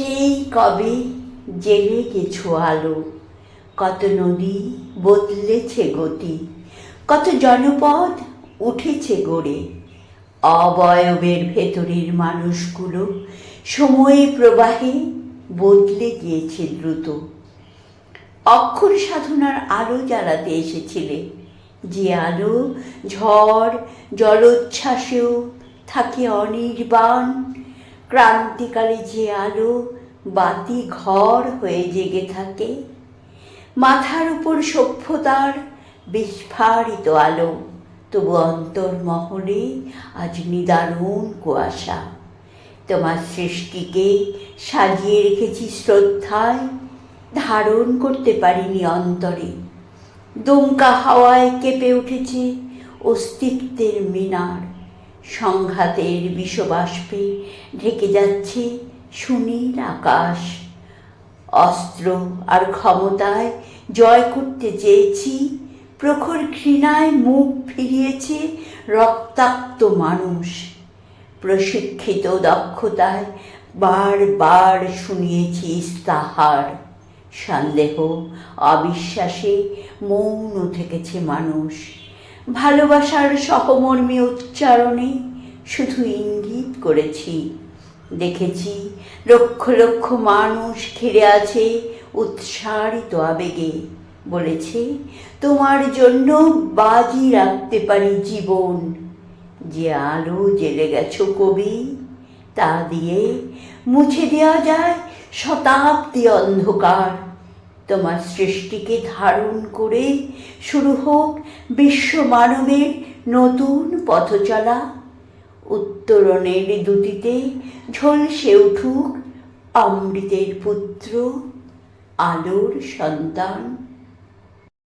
সেই কবে জেলে গেছো আলো? কত নদী বদলেছে গতি, কত জনপদ উঠেছে গড়ে। অবয়বের ভেতরের মানুষগুলো সময়ে প্রবাহে বদলে গিয়েছে দ্রুত। অক্ষর সাধনার আলো জ্বালাতে এসেছিলে, যে আলো ঝড়, জলোচ্ছ্বাসেও থাকে অনির্বাণ ক্রান্তিকালে যে আলো বাতি ঘর হয়ে জেগে থাকে, মাথার উপর সভ্যতার বিস্ফারিত আলো, তবু অন্তর্মহলে আজ নিদারুণ কুয়াশা। তোমার সৃষ্টিকে সাজিয়ে রেখেছি শ্রদ্ধায়, ধারণ করতে পারিনি অন্তরে। দমকা হাওয়ায় কেঁপে উঠেছে অস্তিত্বের মিনার। সংঘাতের বিষবাষ্পে ঢেকে যাচ্ছে সুনীল আকাশ। অস্ত্র আর ক্ষমতায় জয় করতে চেয়েছি, প্রখর ঘৃণায় মুখ ফিরিয়েছে রক্তাক্ত মানুষ। প্রশিক্ষিত দক্ষতায় বারবার শুনিয়েছি ইস্তাহার। সন্দেহ, অবিশ্বাসে মৌন থেকেছে মানুষ। ভালোবাসার সহমর্মী উচ্চারণে শুধু ইঙ্গিত করেছি। দেখেছি লক্ষ লক্ষ মানুষ ঘিরে আছে উৎসারিত আবেগে। বলেছে, তোমার জন্য বাজি রাখতে পারি জীবন। যে আলো জেলে গেছো কবি, তা দিয়ে মুছে দেওয়া যায় শতাব্দী অন্ধকার। তোমার সৃষ্টিকে ধারণ করে শুরু হোক বিশ্ব মানবের নতুন পথচলা। উত্তরণের দুটিতে ঝলসে উঠুক অমৃতের পুত্র আলোর সন্তান।